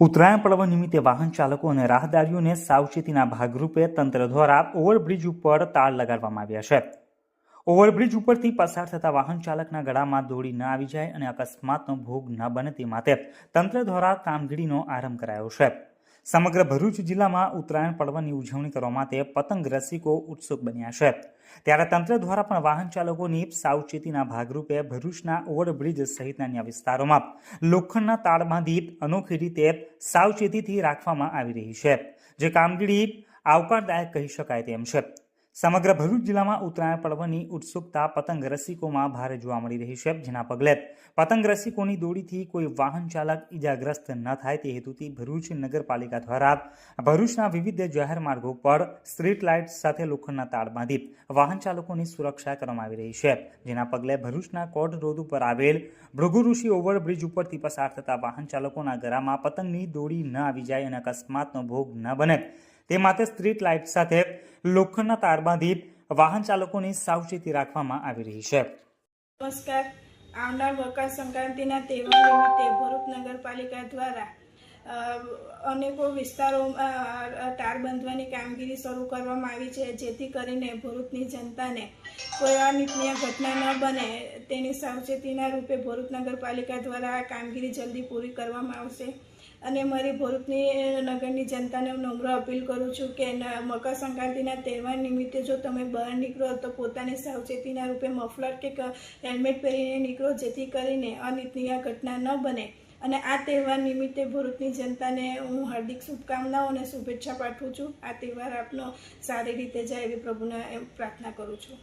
ઉત્તરાયણ પર્વ નિમિત્તે વાહન ચાલકો અને રાહદારીઓને સાવચેતીના ભાગરૂપે તંત્ર દ્વારા ઓવરબ્રિજ ઉપર તાર લગાડવામાં આવ્યા છે. ઓવરબ્રિજ ઉપરથી પસાર થતા વાહન ચાલકના ગળામાં દોડી ન આવી જાય અને અકસ્માતનો ભોગ ન બને તે માટે તંત્ર દ્વારા કામગીરીનો આરંભ કરાયો છે. સમગ્ર ભરૂચ જિલ્લામાં ઉત્તરાયણ પર્વની ઉજવણી કરવા માટે પતંગ રસિકો ઉત્સુક બન્યા છે. ત્યારે તંત્ર દ્વારા પણ વાહન ચાલકોની સાવચેતીના ભાગરૂપે ભરૂચના ઓવરબ્રિજ સહિતના અન્ય વિસ્તારોમાં લોખંડના તાર બાંધી અનોખી રીતે સાવચેતીથી રાખવામાં આવી રહી છે. જે કામગીરી આવકારદાયક કહી શકાય તેમ છે. સમગ્ર ભરૂચ જિલ્લામાં ઉત્તરાયણ પર્વની ઉત્સુકતા પતંગ રસિકોમાં ભારે જોવા મળી રહી છે જેના પગલે પતંગ રસિકોની દોડીથી કોઈ વાહન ચાલક ઇજાગ્રસ્ત ન થાય તે હેતુથી ભરૂચ નગરપાલિકા દ્વારા ભરૂચના વિવિધ જાહેર માર્ગો પર સ્ટ્રીટ લાઇટ સાથે લોખંડના તાર બાંધી વાહન ચાલકોની સુરક્ષા કરવામાં આવી રહી છે, જેના પગલે ભરૂચના કોટ રોડ ઉપર આવેલ ભૃગુ ઋષિ ઓવરબ્રિજ ઉપરથી પસાર થતા વાહન ચાલકોના ગરામાં પતંગની દોડી ન આવી જાય અને અકસ્માતનો ભોગ ન બને તે માટે સ્ટ્રીટ લાઇટ સાથે લોખંડના તાર વાહન ચાલકોની સાવચેતી રાખવામાં આવી રહી છે. નમસ્કાર. આવનાર મકર સંક્રાંતિના તહેવાર નિમિત્તે ભરૂચ નગરપાલિકા દ્વારા અનેકો વિસ્તારોમાં તાર બાંધવાની કામગીરી શરૂ કરવામાં આવી છે, જેથી કરીને ભરૂચની જનતાને કોઈ અનિચ્છનીય ઘટના ન બને, તેની સાવચેતીના રૂપે ભરૂચ નગરપાલિકા દ્વારા આ કામગીરી જલ્દી પૂરી કરવામાં આવશે. અને મારી ભરૂચની નગરની જનતાને હું નમ્ર અપીલ કરું છું કે મકર સંક્રાંતિના તહેવાર નિમિત્તે જો તમે બહાર નીકળો તો પોતાની સાવચેતીના રૂપે મફલર કે, હેલ્મેટ પહેરીને નીકળો, જેથી કરીને અનિચ્છનીય ઘટના ન બને. અને આ તહેવાર નિમિત્તે ભરૂચની જનતાને હું હાર્દિક શુભકામનાઓ અને શુભેચ્છા પાઠવું છું. આ તહેવાર આપનો સારી રીતે જાય એવી પ્રભુને પ્રાર્થના કરું છું.